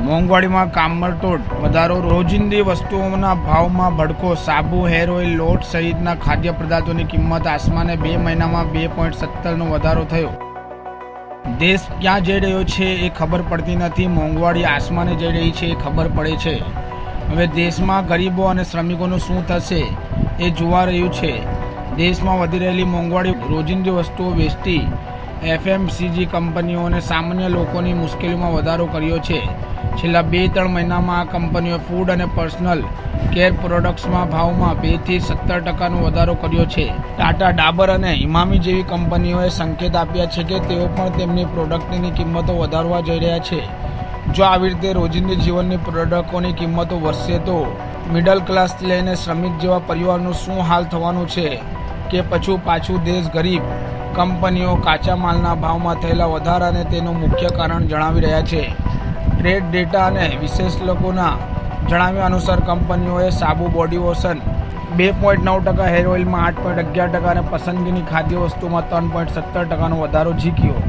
મોંઘવારીમાં કામરતોડ વધારો રોજિંદી વસ્તુઓના ભાવમાં ભડકો. સાબુ, હેર ઓઇલ, લોટ સહિતના ખાદ્ય પદાર્થોની કિંમત આસમાને બે મહિનામાં બે પોઈન્ટ સત્તરનો વધારો થયો. દેશ ક્યાં જઈ રહ્યો છે એ ખબર પડતી નથી. મોંઘવાડી આસમાને જઈ રહી છે એ ખબર પડે છે. હવે દેશમાં ગરીબો અને શ્રમિકોનું શું થશે એ જોવા રહ્યું છે. દેશમાં વધી રહેલી મોંઘવાડી રોજિંદી વસ્તુઓ વેચતી એફએમસીજી કંપનીઓ અને સામાન્ય લોકોની મુશ્કેલીમાં વધારો કર્યો છે. છેલ્લા બે ત્રણ મહિનામાં આ કંપનીઓ ફૂડ અને પર્સનલ કેર પ્રોડક્ટ્સમાં ભાવમાં બેથી સત્તર ટકાનો વધારો કર્યો છે. ટાટા, ડાબર અને ઇમામી જેવી કંપનીઓએ સંકેત આપ્યા છે કે તેઓ પણ તેમની પ્રોડક્ટની કિંમતો વધારવા જઈ રહ્યા છે. જો આવી રીતે રોજિંદી જીવનની પ્રોડક્ટોની કિંમતો વધશે તો મિડલ ક્લાસથી લઈને શ્રમિક જેવા પરિવારનું શું હાલ થવાનું છે? કે પછું પાછું દેશ ગરીબ કંપનીઓ કાચા માલના ભાવમાં થયેલા વધારાને તેનું મુખ્ય કારણ જણાવી રહ્યા છે. ટ્રેડ ડેટા અને વિશેષકોના જણાવ્યા અનુસાર કંપનીઓએ સાબુ, બોડી વોશન, બે પોઈન્ટ નવ ટકા હેર ઓઇલમાં આઠ પોઈન્ટ અગિયાર ટકા અને પસંદગીની ખાદ્ય વસ્તુમાં ત્રણ પોઈન્ટ સત્તર ટકાનો વધારો ઝીક્યો.